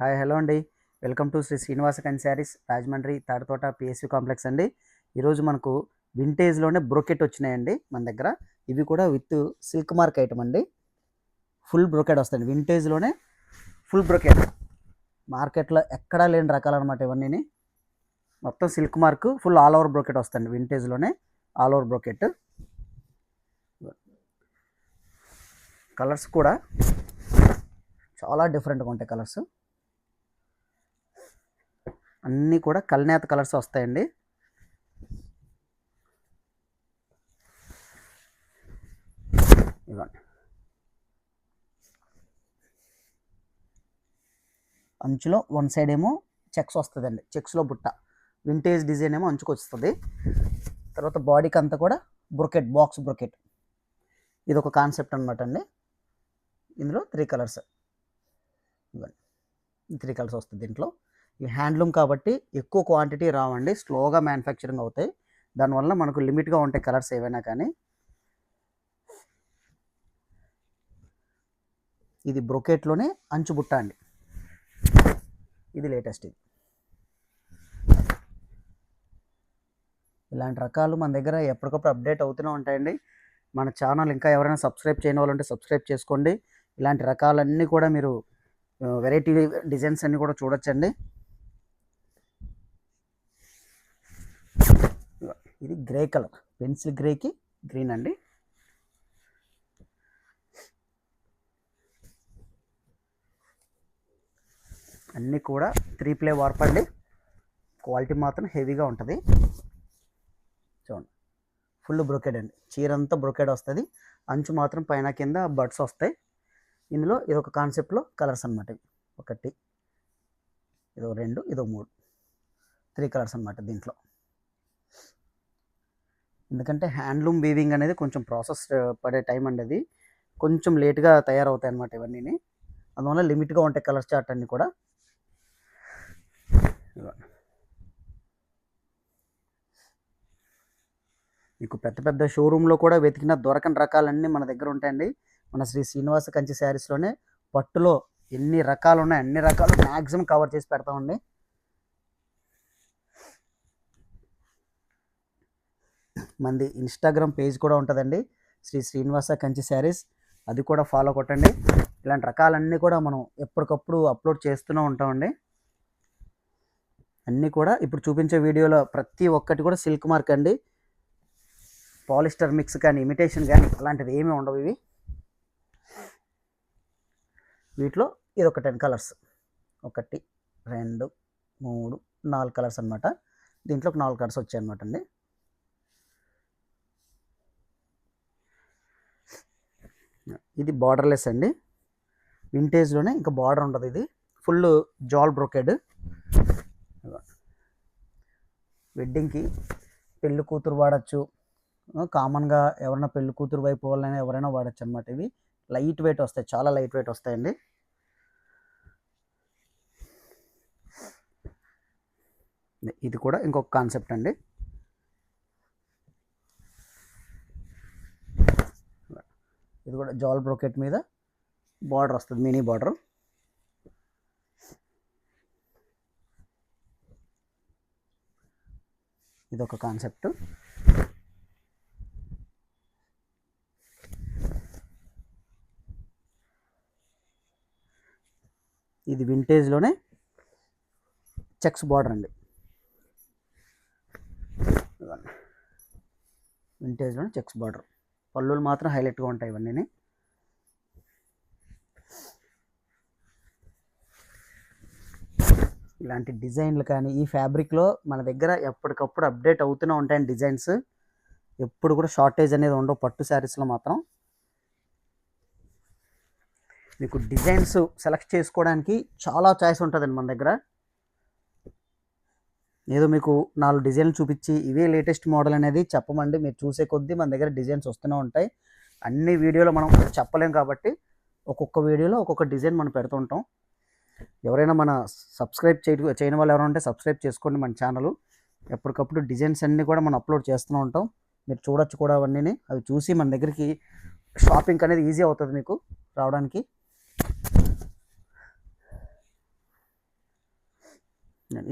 Hi hello అండి. Welcome to Shri Srinivasa కన్ sarees Rajahmundry Tadithota PSC complex అండి. ఈరోజు మనకు వింటేజ్లోనే బ్రోకెట్ వచ్చినాయండి మన దగ్గర. ఇవి కూడా విత్ సిల్క్ మార్క్ ఐటమ్ అండి. ఫుల్ బ్రోకెట్ వస్తాయండి. వింటేజ్లోనే ఫుల్ బ్రోకెట్ మార్కెట్లో ఎక్కడా లేని రకాలు అనమాట ఇవన్నీ మొత్తం silk mark full all over brocade వస్తుంది వింటేజ్లోనే ఆల్ ఓవర్ బ్రోకెట్ కలర్స్ కూడా చాలా డిఫరెంట్గా ఉంటాయి కలర్స్ అన్నీ కూడా కల్నేత కలర్స్ వస్తాయండి. ఇవ్వండి. అంచులో వన్ సైడ్ ఏమో చెక్స్ వస్తుందండి. చెక్స్లో బుట్ట. వింటేజ్ డిజైన్ ఏమో అంచుకు వస్తుంది. తర్వాత బాడీకి అంతా కూడా బ్రొకెట్ బాక్స్ బ్రొకెట్. ఇది ఒక కాన్సెప్ట్ అనమాట అండి. ఇందులో త్రీ కలర్స్. త్రీ కలర్స్ వస్తుంది దీంట్లో. ఈ హ్యాండ్లూమ్ కాబట్టి ఎక్కువ క్వాంటిటీ రావండి. స్లోగా మ్యానుఫ్యాక్చరింగ్ అవుతాయి. దానివల్ల మనకు లిమిట్గా ఉంటాయి కలర్స్ ఏవైనా కానీ. ఇది బ్రొకెట్లోనే అంచు బుట్ట అండి. ఇది లేటెస్ట్ ఇది. ఇలాంటి రకాలు మన దగ్గర ఎప్పటికప్పుడు అప్డేట్ అవుతూనే ఉంటాయండి. మన ఛానల్ ఇంకా ఎవరైనా సబ్స్క్రైబ్ చేయని వాళ్ళంటే సబ్స్క్రైబ్ చేసుకోండి. ఇలాంటి రకాలన్నీ కూడా మీరు వెరైటీ డిజైన్స్ అన్నీ కూడా చూడొచ్చండి. ఇది గ్రే కలర్. పెన్సిల్ గ్రేకి గ్రీన్ అండి. అన్నీ కూడా త్రీ ప్లే వార్ప్ అండి. క్వాలిటీ మాత్రం హెవీగా ఉంటుంది. చూడండి. ఫుల్ బ్రొకెడ్ అండి. చీర అంతా బ్రొకెడ్ వస్తుంది. అంచు మాత్రం పైన కింద బడ్స్ వస్తాయి. ఇందులో ఇది ఒక కాన్సెప్ట్లో కలర్స్ అనమాట ఒకటి ఇదో రెండు ఇదో మూడు. త్రీ కలర్స్ అనమాట దీంట్లో. ఎందుకంటే హ్యాండ్లూమ్ వీవింగ్ అనేది కొంచెం ప్రాసెస్ పడే టైం అండి అది కొంచెం లేట్గా తయారవుతాయి అన్నమాట ఇవన్నీ అందువల్ల లిమిట్గా ఉంటాయి కలర్ చార్ట్ అన్నీ కూడా. మీకు పెద్ద పెద్ద షోరూంలో కూడా వెతికిన దొరకని రకాలన్నీ మన దగ్గర ఉంటాయండి. మన శ్రీ శ్రీనివాస కంచి శారీస్లోనే పట్టులో ఎన్ని రకాలు ఉన్నాయి అన్ని రకాలు మ్యాక్సిమం కవర్ చేసి పెడతామండి. మంది ఇన్స్టాగ్రామ్ పేజ్ కూడా ఉంటుందండి. శ్రీ శ్రీనివాస కంచి శారీస్. అది కూడా ఫాలో కొట్టండి. ఇలాంటి రకాలన్నీ కూడా మనం ఎప్పటికప్పుడు అప్లోడ్ చేస్తూనే ఉంటామండి. అన్నీ కూడా ఇప్పుడు చూపించే వీడియోలో ప్రతి ఒక్కటి కూడా సిల్క్ మార్క్ అండి. పాలిస్టర్ మిక్స్ కానీ ఇమిటేషన్ కానీ అలాంటివి ఏమీ ఉండవు ఇవి. వీటిలో ఇది ఒక టెన్ కలర్స్ ఒకటి రెండు మూడు నాలుగు కలర్స్ అనమాట దీంట్లో ఒక నాలుగు కలర్స్ వచ్చాయి అనమాట అండి. ఇది బార్డర్లెస్ అండి. వింటేజ్లోనే ఇంకా బార్డర్ ఉండదు ఇది. ఫుల్ జాల్ బ్రోకెడ్ వెడ్డింగ్కి పెళ్ళి కూతురు వాడచ్చు. కామన్గా ఎవరైనా పెళ్ళి కూతురు వైపు వాళ్ళైనా ఎవరైనా వాడచ్చు అనమాట ఇవి. లైట్ వెయిట్ వస్తాయి. చాలా లైట్ వెయిట్ వస్తాయండి. ఇది కూడా ఇంకొక కాన్సెప్ట్ అండి. ఇది కూడా జాల్ బ్రోకెట్ మీద బార్డర్ వస్తుంది మినీ బార్డర్. ఇది ఒక కాన్సెప్ట్. ఇది వింటేజ్లోనే చెక్స్ బార్డర్ అండి. వింటేజ్లోనే చెక్స్ బార్డర్. పళ్ళులు మాత్రం హైలైట్గా ఉంటాయి ఇవన్నీ ఇలాంటి డిజైన్లు కానీ ఈ ఫ్యాబ్రిక్లో మన దగ్గర ఎప్పటికప్పుడు అప్డేట్ అవుతూనే ఉంటాయండి డిజైన్స్. ఎప్పుడు కూడా షార్టేజ్ అనేది ఉండవు పట్టు శారీస్లో మాత్రం. మీకు డిజైన్స్ సెలెక్ట్ చేసుకోవడానికి చాలా చాయిస్ ఉంటుందండి మన దగ్గర. ఏదో మీకు నాలుగు డిజైన్లు చూపించి ఇవే లేటెస్ట్ మోడల్ అనేది చెప్పమండి. మీరు చూసే కొద్దీ మన దగ్గర డిజైన్స్ వస్తూనే ఉంటాయి. అన్ని వీడియోలో మనం చెప్పలేం కాబట్టి ఒక్కొక్క వీడియోలో ఒక్కొక్క డిజైన్ మనం పెడుతుంటాం ఎవరైనా మన సబ్స్క్రైబ్ చేయ చేయని వాళ్ళు ఎవరైనా ఉంటే సబ్స్క్రైబ్ చేసుకోండి మన ఛానల్. ఎప్పటికప్పుడు డిజైన్స్ అన్నీ కూడా మనం అప్లోడ్ చేస్తూనే ఉంటాం. మీరు చూడొచ్చు కూడా అవన్నీ అవి చూసి మన దగ్గరికి షాపింగ్ అనేది ఈజీ అవుతుంది మీకు రావడానికి.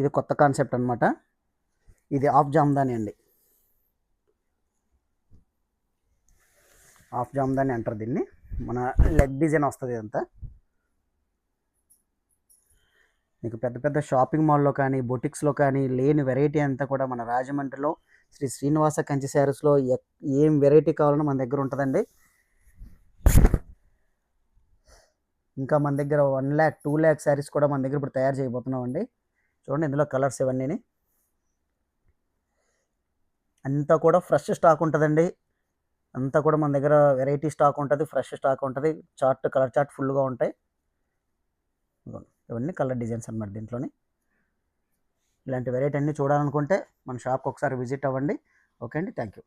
ఇది కొత్త కాన్సెప్ట్ అనమాట ఇది ఆఫ్ జామ్దాని అండి. ఆఫ్ జామ్దాని అంటారు దీన్ని. మన లెగ్ డిజైన్ వస్తుంది ఇదంతా. మీకు పెద్ద పెద్ద షాపింగ్ మాల్లో కానీ బొటిక్స్లో కానీ లేని వెరైటీ అంతా కూడా మన రాజమండ్రిలో శ్రీ శ్రీనివాస కంచి శారీస్లో ఏం వెరైటీ కావాలన్నా మన దగ్గర ఉంటుందండి. ఇంకా మన దగ్గర one lakh two lakh sarees కూడా మన దగ్గర ఇప్పుడు తయారు చేయబోతున్నాం అండి చూడండి ఇందులో కలర్స్ ఇవన్నీ అంతా కూడా ఫ్రెష్ స్టాక్ ఉంటుందండి. అంతా కూడా మన దగ్గర వెరైటీ స్టాక్ ఉంటుంది ఫ్రెష్ స్టాక్ ఉంటుంది. చార్ట్ కలర్ చార్ట్ ఫుల్గా ఉంటాయి. ఇవన్నీ కలర్ డిజైన్స్ అనమాట దీంట్లోని. ఇలాంటి వెరైటీ అన్నీ చూడాలనుకుంటే మన షాప్కి ఒకసారి విజిట్ అవ్వండి. ఓకే అండి థ్యాంక్ యూ.